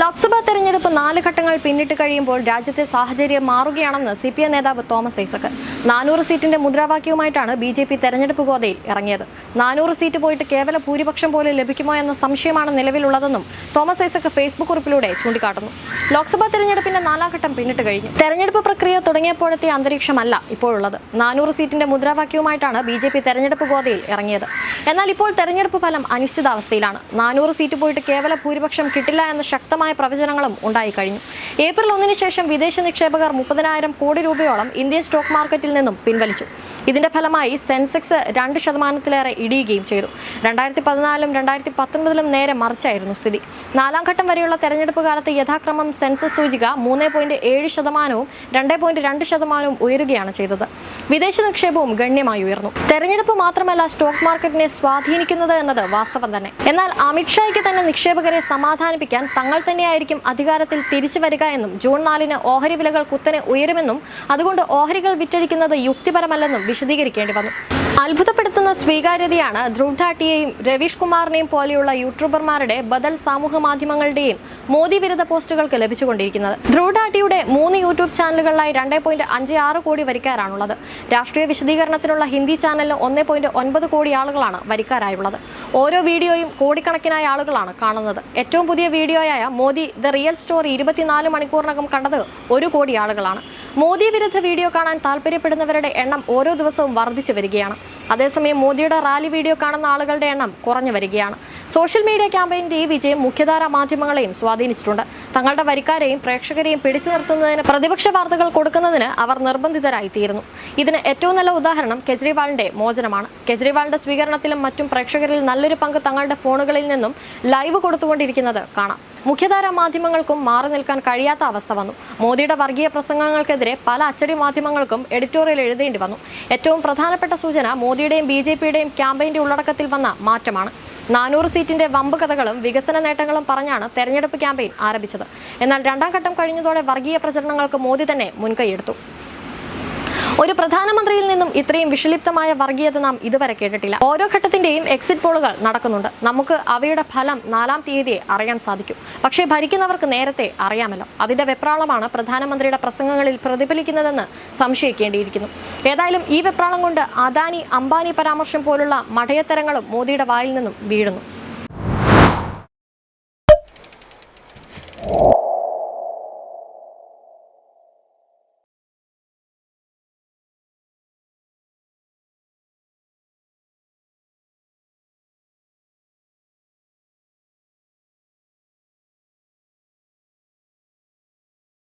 ലോക്സഭാ തെരഞ്ഞെടുപ്പ് നാല് ഘട്ടങ്ങൾ പിന്നിട്ട് കഴിയുമ്പോൾ രാജ്യത്തെ സാഹചര്യം മാറുകയാണെന്ന് സി പി എം നേതാവ് തോമസ് ഐസക് നാനൂറ് സീറ്റിന്റെ മുദ്രാവാക്യവുമായിട്ടാണ് ബി ജെ പി തെരഞ്ഞെടുപ്പ് ഗോതയിൽ ഇറങ്ങിയത്. നാനൂറ് സീറ്റ് പോയിട്ട് കേവല ഭൂരിപക്ഷം പോലെ ലഭിക്കുമോ എന്ന സംശയമാണ് നിലവിലുള്ളതെന്നും തോമസ് ഐസക് ഫേസ്ബുക്ക് കുറിപ്പിലൂടെ ചൂണ്ടിക്കാട്ടുന്നു. ലോക്സഭാ തെരഞ്ഞെടുപ്പിന്റെ നാലാം ഘട്ടം പിന്നിട്ട് കഴിഞ്ഞു. തെരഞ്ഞെടുപ്പ് പ്രക്രിയ തുടങ്ങിയപ്പോഴത്തെ അന്തരീക്ഷമല്ല ഇപ്പോഴുള്ളത്. നാനൂറ് സീറ്റിന്റെ മുദ്രാവാക്യവുമായിട്ടാണ് ബി ജെ പി തെരഞ്ഞെടുപ്പ് ഗോതയിൽ ഇറങ്ങിയത്. എന്നാൽ ഇപ്പോൾ തെരഞ്ഞെടുപ്പ് ഫലം അനിശ്ചിതാവസ്ഥയിലാണ്. നാനൂറ് സീറ്റ് പോയിട്ട് കേവല ഭൂരിപക്ഷം കിട്ടില്ല എന്ന ശക്തമായ പ്രവചനങ്ങളും ഉണ്ടായിക്കഴിഞ്ഞു ഏപ്രിൽ ഒന്നിന് ശേഷം വിദേശ നിക്ഷേപകർ മുപ്പതിനായിരം കോടി രൂപയോളം ഇന്ത്യൻ സ്റ്റോക്ക് മാർക്കറ്റിൽ നിന്നും പിൻവലിച്ചു. ഇതിന്റെ ഫലമായി സെൻസെക്സ് രണ്ട് ശതമാനത്തിലേറെ ഇടിയുകയും ചെയ്തു. രണ്ടായിരത്തി പതിനാലും രണ്ടായിരത്തി പത്തൊൻപതിലും നേരെ മറിച്ചായിരുന്നു സ്ഥിതി. നാലാം ഘട്ടം വരെയുള്ള തെരഞ്ഞെടുപ്പ് കാലത്ത് യഥാക്രമം സെൻസസ് സൂചിക മൂന്ന് പോയിന്റ് ഏഴ് ശതമാനവും രണ്ട് പോയിന്റ് രണ്ട് ശതമാനവും ഉയരുകയാണ് ചെയ്തത്. വിദേശ നിക്ഷേപവും ഗണ്യമായി ഉയർന്നു. തെരഞ്ഞെടുപ്പ് മാത്രമല്ല സ്റ്റോക്ക് മാർക്കറ്റിനെ സ്വാധീനിക്കുന്നത് എന്നത് വാസ്തവം തന്നെ. എന്നാൽ അമിത്ഷായ്ക്ക് തന്നെ നിക്ഷേപകരെ സമാധാനിപ്പിക്കാൻ തങ്ങൾ തന്നെയായിരിക്കും അധികാരത്തിൽ തിരിച്ചു വരിക എന്നും ജൂൺ നാലിന് ഓഹരി വിലകൾ കുത്തനെ ഉയരുമെന്നും അതുകൊണ്ട് ഓഹരികൾ വിറ്റഴിക്കുന്നത് യുക്തിപരമല്ലെന്നും വിശദീകരിക്കേണ്ടി വന്നു. അത്ഭുതപ്പെടുത്തുന്ന സ്വീകാര്യതയാണ് ധ്രുവ് ഠാട്ടിയെയും രവീഷ് കുമാറിനെയും പോലെയുള്ള യൂട്യൂബർമാരുടെ ബദൽ സാമൂഹ്യ മാധ്യമങ്ങളുടെയും മോദി വിരുദ്ധ പോസ്റ്റുകൾക്ക് ലഭിച്ചുകൊണ്ടിരിക്കുന്നത്. ധ്രുവ് ഠാട്ടിയുടെ മൂന്ന് യൂട്യൂബ് ചാനലുകളിലായി രണ്ട് പോയിന്റ് അഞ്ച് ആറ് കോടി വരിക്കാരാണുള്ളത്. രാഷ്ട്രീയ വിശദീകരണത്തിനുള്ള ഹിന്ദി ചാനലിന് ഒന്ന് പോയിന്റ് ഒൻപത് കോടി ആളുകളാണ് വരിക്കാരായുള്ളത്. ഓരോ വീഡിയോയും കോടിക്കണക്കിനായ ആളുകളാണ് കാണുന്നത്. ഏറ്റവും പുതിയ വീഡിയോയായ മോദി ദ റിയൽ സ്റ്റോറി ഇരുപത്തിനാല് മണിക്കൂറിനകം കണ്ടത് ഒരു കോടി ആളുകളാണ്. മോദി വിരുദ്ധ വീഡിയോ കാണാൻ താല്പര്യപ്പെടുന്നവരുടെ എണ്ണം ഓരോ ദിവസവും വർദ്ധിച്ചു വരികയാണ്. അതേസമയം മോദിയുടെ റാലി വീഡിയോ കാണുന്ന ആളുകളുടെ എണ്ണം കുറഞ്ഞു വരികയാണ്. സോഷ്യൽ മീഡിയ ക്യാമ്പയിന്റെ ഈ വിജയം മുഖ്യധാര മാധ്യമങ്ങളെയും സ്വാധീനിച്ചിട്ടുണ്ട്. തങ്ങളുടെ വരിക്കാരെയും പ്രേക്ഷകരെയും പിടിച്ചു നിർത്തുന്നതിന് പ്രതിപക്ഷ വാർത്തകൾ കൊടുക്കുന്നതിന് അവർ നിർബന്ധിതരായിത്തീരുന്നു ഇതിന് ഏറ്റവും നല്ല ഉദാഹരണം കെജ്രിവാളിന്റെ മോചനമാണ്. കെജ്രിവാളിന്റെ സ്വീകരണത്തിലും മറ്റും പ്രേക്ഷകരിൽ നല്ലൊരു പങ്ക് തങ്ങളുടെ ഫോണുകളിൽ നിന്നും ലൈവ് കൊടുത്തുകൊണ്ടിരിക്കുന്നത് കാണാം. മുഖ്യധാര മാധ്യമങ്ങൾക്കും മാറി നിൽക്കാൻ കഴിയാത്ത അവസ്ഥ വന്നു. മോദിയുടെ വർഗീയ പ്രസംഗങ്ങൾക്കെതിരെ പല അച്ചടി മാധ്യമങ്ങൾക്കും എഡിറ്റോറിയൽ എഴുതേണ്ടി വന്നു. ഏറ്റവും പ്രധാനപ്പെട്ട സൂചന മോദിയുടെയും ബി ജെ പിയുടെയും ക്യാമ്പയിന്റെ ഉള്ളടക്കത്തിൽ വന്ന മാറ്റമാണ്. നാനൂറ് സീറ്റിന്റെ വമ്പ് കഥകളും വികസന നേട്ടങ്ങളും പറഞ്ഞാണ് തെരഞ്ഞെടുപ്പ് ക്യാമ്പയിൻ ആരംഭിച്ചത്. എന്നാൽ രണ്ടാം ഘട്ടം കഴിഞ്ഞതോടെ വർഗീയ പ്രചരണങ്ങൾക്ക് മോദി തന്നെ മുൻകൈയെടുത്തു. ഒരു പ്രധാനമന്ത്രിയിൽ നിന്നും ഇത്രയും വിഷലിപ്തമായ വർഗീയത നാം ഇതുവരെ കേട്ടിട്ടില്ല. ഓരോ ഘട്ടത്തിന്റെയും എക്സിറ്റ് പോളുകൾ നടക്കുന്നുണ്ട്. നമുക്ക് അവയുടെ ഫലം നാലാം തീയതിയെ അറിയാൻ സാധിക്കും. പക്ഷേ ഭരിക്കുന്നവർക്ക് നേരത്തെ അറിയാമല്ലോ. അതിന്റെ വെപ്രാളമാണ് പ്രധാനമന്ത്രിയുടെ പ്രസംഗങ്ങളിൽ പ്രതിഫലിക്കുന്നതെന്ന് സംശയിക്കേണ്ടിയിരിക്കുന്നു. ഏതായാലും ഈ വെപ്രാളം കൊണ്ട് അദാനി അംബാനി പരാമർശം പോലുള്ള മഠയത്തരങ്ങളും മോദിയുടെ വായിൽ നിന്നും വീഴുന്നു.